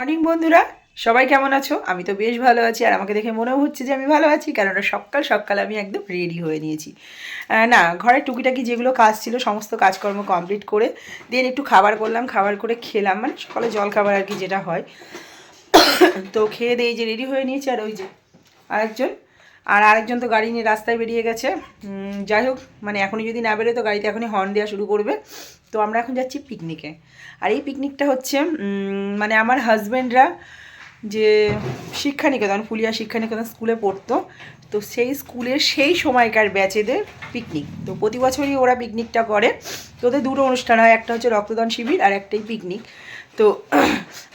Morning বন্ধুরা। সবাই কেমন আছো? আমি তো বেশ ভালো আছি। আর আমাকে দেখে মনেও হচ্ছে যে আমি ভালো আছি, কারণ সকাল সকাল আমি একদম রেডি হয়ে নিয়েছি। না, ঘরের টুকিটাকি যেগুলো কাজ ছিল, সমস্ত কাজকর্ম কমপ্লিট করে দেন একটু খাবার করলাম, খাবার করে খেলাম মানে সকালে জল খাবার আর কি যেটা হয়। তো খেয়ে দিয়ে যে রেডি হয়ে নিয়েছি, আর ওই যে আরেকজন আর আরেকজন তো গাড়ি নিয়ে রাস্তায় বেরিয়ে গেছে। যাই হোক মানে এখনই যদি না বেরোয় তো গাড়িতে এখনই হর্ন দেওয়া শুরু করবে। তো আমরা এখন যাচ্ছি পিকনিকে আর এই পিকনিকটা হচ্ছে মানে আমার হাজব্যান্ডরা যে শিক্ষানিকেতন, ফুলিয়া শিক্ষানিকেতন স্কুলে পড়তো, তো সেই স্কুলের সেই সময়কার ব্যাচেদের পিকনিক তো প্রতি বছরই ওরা পিকনিকটা করে। তো ওদের দুটো অনুষ্ঠান হয়, একটা হচ্ছে রক্তদান শিবির আর একটাই পিকনিক তো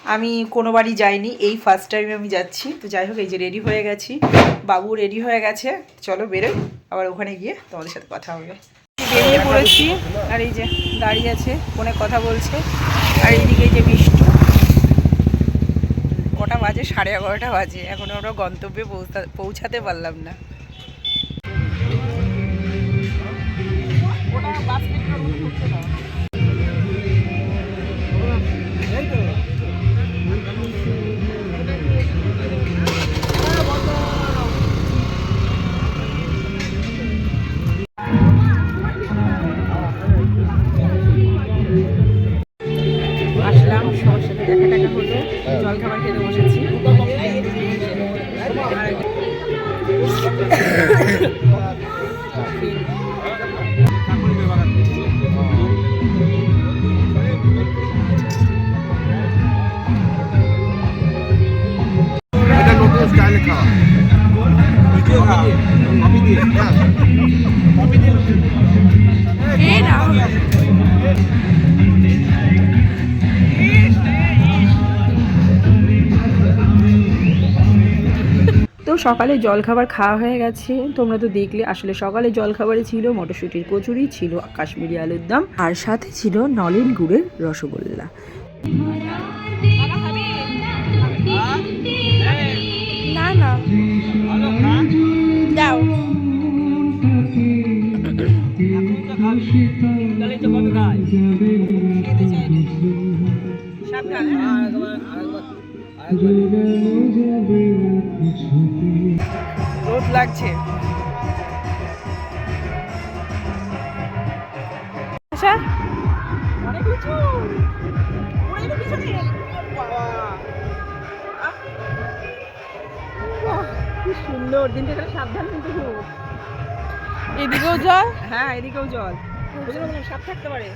আমি কোনোবারই যাইনি, এই ফার্স্ট টাইম আমি যাচ্ছি। তো যাই হোক, এই যে রেডি হয়ে গেছি। বাবু রেডি হয়ে গেছে। চলো বেরোই, আবার ওখানে গিয়ে তোমাদের সাথে কথা হবে। বেরিয়ে পড়েছি, আর এই যে দাঁড়িয়ে আছে, ফোনে কথা বলছে। আর এইদিকে এই যে মিষ্টু। কটা বাজে? সাড়ে এগারোটা বাজে। এখন আমরা গন্তব্যে পৌঁছা- পৌঁছাতে পারলাম না। আসলাম জল খাবার খেতে বসেছি সকালে জলখাবার খাওয়া হয়ে গেছে। তোমরা তো দেখলে আসলে সকালে জলখাবারে ছিল মটরশুঁটির কচুরি ছিল কাশ্মীরি আলুর দাম আর সাথে ছিল নলেন গুড়ের রসগোল্লা। না না। যাও রোদ লাগছে। সুন্দর। দিন থেকে সাবধান কিন্তু। এদিকেও জল? হ্যাঁ এদিকেও জল। সাপ থাকতে পারে।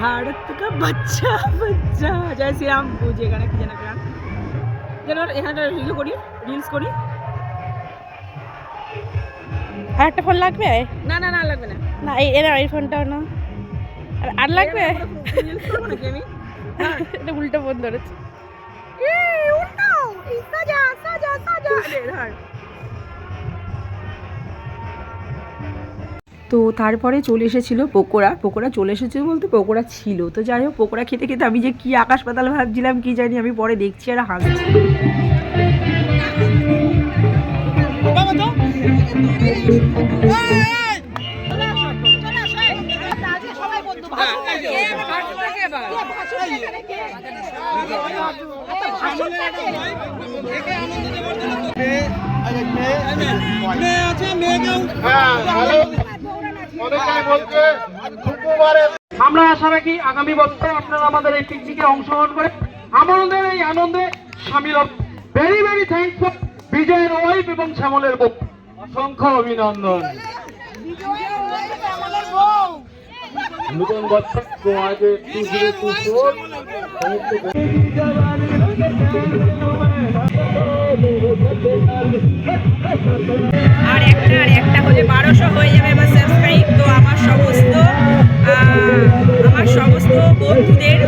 ভারত কা বাচ্চা বাচ্চা। জয় শ্রীরাম বুঝে এখানে কি যেন গান। যেন এখানে রিল করি রিলস করি। আর একটা ফোন লাগবে? না না না লাগবে না। না এই এরা এই ফোনটাও না। আর আর লাগবে? এটা উল্টো ফোন ধরেছে। উল্টো! সাজা সাজা সাজা। তো তারপরে চলে এসেছিল পকোড়া। পকোড়া চলে এসেছিল বলতে পকোড়া ছিল। তো যাই হোক, পকোড়া খেতে খেতে আমি যে কি আকাশ পাতাল ভাবছিলাম, কি জানি আমি পরে দেখছি আর হাসছি। আমরা আশা রাখি আগামী বছর আপনারা আমাদের এই পিকনিকে অংশগ্রহণ করে আমাদের এই আনন্দে সামিল ভেরি ভেরি থ্যাংকস ফর বিজয়ের ওয়াইফ এবং শ্যামলের বউ। অসংখ্য অভিনন্দন। নতুন বছর টু জিরো টু ফোর আর একটা আর একটা হলে বারোশো হয়ে যাবে আমার সাবস্ক্রাইব তো আমার সমস্ত আমার সমস্ত বন্ধুদের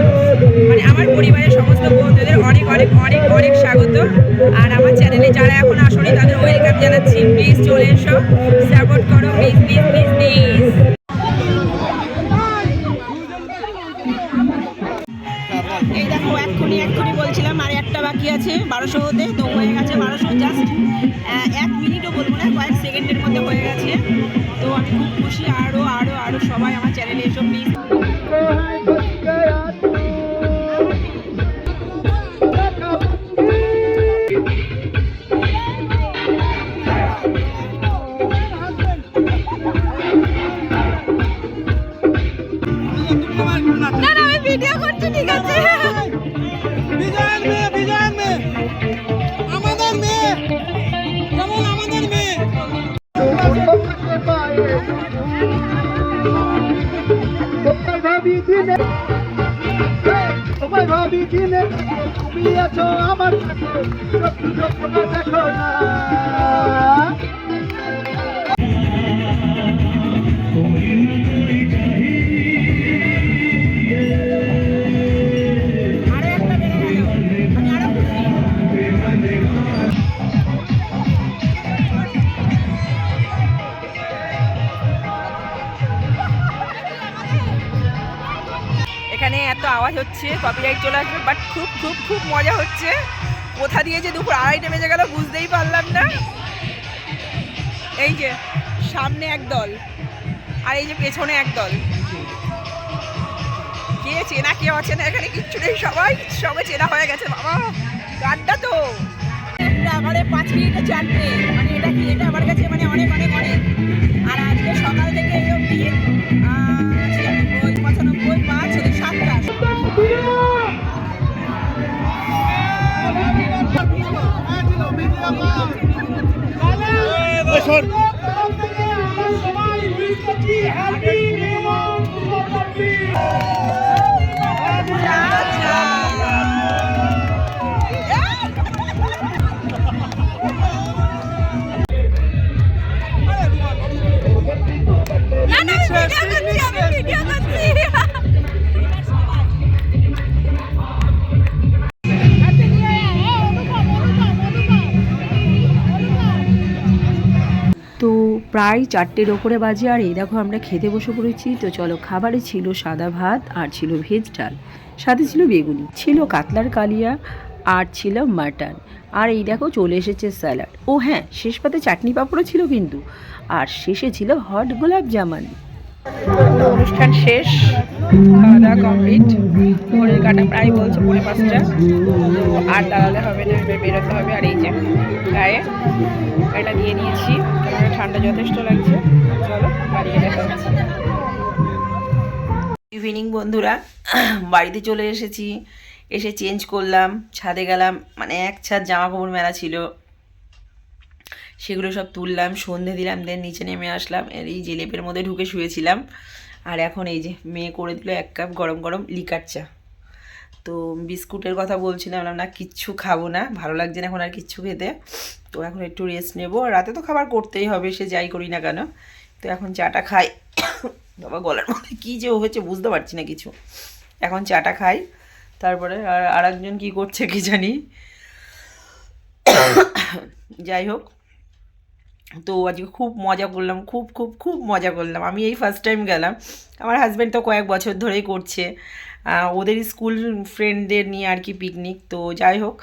মানে আমার পরিবারের সমস্ত বন্ধুদের অনেক অনেক অনেক অনেক স্বাগত। আর আমার চ্যানেলে যারা এখন আসলে তাদের ওয়েলকাম জানাচ্ছি। প্লিজ চলে এসো সাপোর্ট গেছে, বারোশো হতে তো হয়ে গেছে বারোশো জাস্ট এক মিনিটও বলব না, কয়েক সেকেন্ডের মধ্যে হয়ে গেছে। তো আমি খুব খুশি আরও আরও আরও সবাই আমার চ্যানেলে এসব প্লিজ না না, আমি ভিডিও করছি, ঠিক আছে। তোমায় ভাবি দিনে তুমি আছো আমার দেখো না হচ্ছে কপিরাইট চলে আসবে বাট খুব খুব খুব মজা হচ্ছে। কোথা দিয়ে যে দুপুর আড়াইটে বেজে গেল বুঝতেই পারলাম না। এই যে, সামনে এক দল, আর এই যে পেছনে এক দল। কে চেনা, কে অচেনা, এখানে কিচ্ছু নেই, সবাই সবে চেনা হয়ে গেছে, বাবা। গানটা তো। মানে পাঁচ মিনিটে চারটে মানে এটা কি, এটা আমার কাছে মানে অনেক অনেক অনেক। না তো প্রায় চারটের ওপরে বাজে আর এই দেখো আমরা খেতে বসে পড়েছি। তো চলো খাবারে ছিল সাদা ভাত আর ছিল ভেজ ডাল। সাথে ছিল বেগুনি, ছিল কাতলার কালিয়া আর ছিল মাটন। আর এই দেখো চলে এসেছে স্যালাড। ও হ্যাঁ শেষ পাতে চাটনি পাঁপড়ও ছিল কিন্তু। আর শেষে ছিল হট গোলাপ জামান। অনুষ্ঠান শেষ খাওয়া দাওয়া কমপ্লিট ঘড়ির কাটা প্রায় বলছে পৌনে পাঁচটা। আর দাঁড়ালে হবে না বেরোতে হবে। আর এই যে গায়ে এটা দিয়ে নিয়েছি। ঠান্ডা যথেষ্ট লাগছে। চলো বাড়ি খাচ্ছি ইভিনিং বন্ধুরা। বাড়িতে চলে এসেছি। এসে চেঞ্জ করলাম, ছাদে গেলাম। মানে এক ছাদ জামা কাপড় মেলা ছিল। সেগুলো সব তুললাম, সন্ধে দিলাম দেন নিচে নেমে আসলাম। এই যে লেপের মধ্যে ঢুকে শুয়েছিলাম। আর এখন এই যে মেয়ে করে দিল এক কাপ গরম গরম লিকার চা। তো বিস্কুটের কথা বলছিলাম না, কিচ্ছু খাব না, ভালো লাগছে না এখন আর কিচ্ছু খেতে। তো এখন একটু রেস্ট নেব। রাতে তো খাবার করতেই হবে, সে যাই করি না কেন। তো এখন চাটা খাই। বাবা, গলার মধ্যে কী যে হয়েছে বুঝতে পারছি না কিছু। এখন চাটা খাই, তারপরে আর আরেকজন কী করছে কি জানি। যাই হোক তো আজকে খুব মজা করলাম, খুব খুব খুব মজা করলাম। আমি এই ফার্স্ট টাইম গেলাম। আমার হাজব্যান্ড তো কয়েক বছর ধরেই করছে। ওদের স্কুল ফ্রেন্ডদের নিয়ে আর কি পিকনিক তো যাই হোক,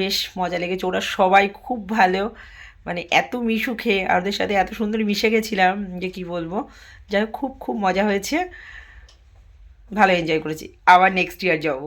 বেশ মজা লেগেছে। ওরা সবাই খুব ভালো। মানে এত মিশু খেয়ে, আর ওদের সাথে এত সুন্দর মিশে গেছিলাম যে কি বলব। যাই হোক, খুব খুব মজা হয়েছে। ভালো এনজয় করেছি। আবার নেক্সট ইয়ার যাব।